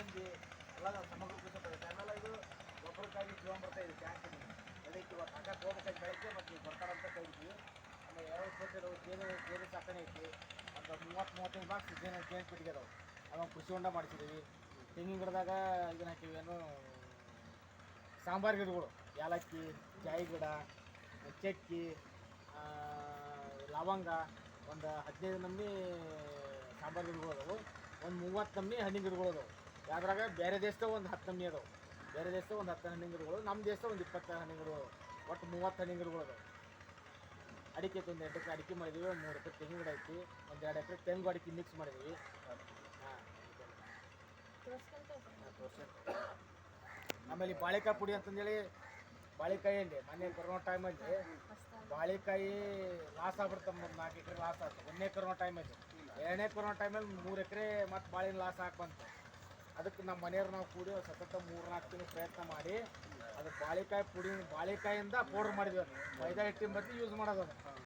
ಅಲಸಂದಿ ಎಲ್ಲ ಸಮಗ್ರ ಕೃಷಿ ಆಮೇಲೆ ಇದು ಗೊಬ್ಬರಕ್ಕಾಗಿ ತೊಗೊಂಬರ್ತಾ ಇದೆ ಟ್ಯಾಂಕ್ ಅದಕ್ಕೆ ಇವತ್ತು ಹಾಕಕ್ಕೆ ಹೋಗ್ಬೇಕಾಗಿ ಬೆಳಗ್ಗೆ ಮತ್ತು ನೀವು ಬರ್ತಾರಂತ ಕರಿತೀವಿ ಆಮೇಲೆ ಯಾವ ಕೊಟ್ಟಿರೋ ಜೇನು ಜೇನು ಸಾಕಣೆ ಐತಿ. ಒಂದು ಮೂವತ್ತು, ಮೂವತ್ತೈದು ಬಾಕ್ಸ್ ಜೇನು ಜೇನು ಪೆಟ್ಟಿಗೆ ಅದಾವೆ ಅವಾಗ ಕೃಷಿ ಹೊಂಡ ಮಾಡಿಸಿದ್ದೀವಿ ತೆಂಗಿನ ಗಿಡದಾಗ ಇದನ್ನ ಹಾಕಿವಿ. ಏನು ಸಾಂಬಾರು ಗಿಡಗಳು. ಏಲಕ್ಕಿ ಜಾಯಿ ಗಿಡ, ಚಕ್ಕಿ ಲವಂಗ. ಒಂದು ಹದಿನೈದು ನಮ್ನಿ ಸಾಂಬಾರು ಗಿಡಗಳು ಅದಾವು. ಒಂದು ಮೂವತ್ತು ನಮ್ನಿ ಹಣ್ಣಿನ ಗಿಡಗಳು ಅದಾವು. ಯಾವ್ದ್ರಾಗ ಬೇರೆ ದೇಶದಾಗ ಒಂದು ಹತ್ತು ನಮ್ನಿ ಅದಾವೆ ಬೇರೆ ದೇಶದಾಗ ಒಂದು ಹತ್ತು ಹಣ್ಣಿನ ಗಿಡಗಳು ನಮ್ಮ ದೇಶದಾಗ ಒಂದು ಇಪ್ಪತ್ತು ಹಣ್ಣಿನ ಗಿಡಗಳು ಒಟ್ಟು ಮೂವತ್ತು ಹಣ್ಣಿನ ಗಿಡಗಳು ಅದಾವೆ. ಅಡಿಕೆ ಒಂದು ಎಕರೆ ಅಡಿಕೆ ಮಾಡಿದ್ದೀವಿ ಒಂದು ಮೂರು ಎಕರೆ ತೆಂಗಿನ ಗಿಡ ಐತಿ, ಒಂದು ಎರಡು ಎಕರೆ ತೆಂಗು ಅಡಿಕೆ ಮಿಕ್ಸ್ ಮಾಡಿದ್ದೀವಿ ಹಾಂ. ಆಮೇಲೆ ಬಾಳೆಕಾಯಿ ಪುಡಿ ಅಂತಂದೇಳಿ ಬಾಳೆಕಾಯಿಯಲ್ಲಿ ಮೊನ್ನೆ ಕೊರೋನಾ ಟೈಮಲ್ಲಿ ಬಾಳೆಕಾಯಿ ಲಾಸ್ ಆಗ್ಬಿಡ್ತಮ್ಮ ಒಂದು ನಾಲ್ಕು ಎಕರೆ ಲಾಸ್ ಆಗ್ತದೆ ಒಂದನೇ ಕೊರೋನಾ ಟೈಮಲ್ಲಿ ಎರಡನೇ ಕೊರೋನಾ ಟೈಮಲ್ಲಿ ಮೂರು ಎಕರೆ ಮತ್ತು ಬಾಳೆನ ಲಾಸ್ ಹಾಕಿ ಬಂತು ಅದಕ್ಕೆ ನಮ್ಮ ಮನೆಯವ್ರು ನಾವು ಕೂಡಿ ಸತತ ಮೂರು ನಾಲ್ಕು ತಿಂಗಳು ಪ್ರಯತ್ನ ಮಾಡಿ ಅದು ಬಾಳೆಕಾಯಿ ಪುಡಿ, ಬಾಳೆಕಾಯಿಂದ ಪೌಡ್ರ್ ಮಾಡಿದ್ವಿ. ಅದು ಮೈದಾ ಹಿಟ್ಟಿನ ಬದಲು ಯೂಸ್ ಮಾಡೋದು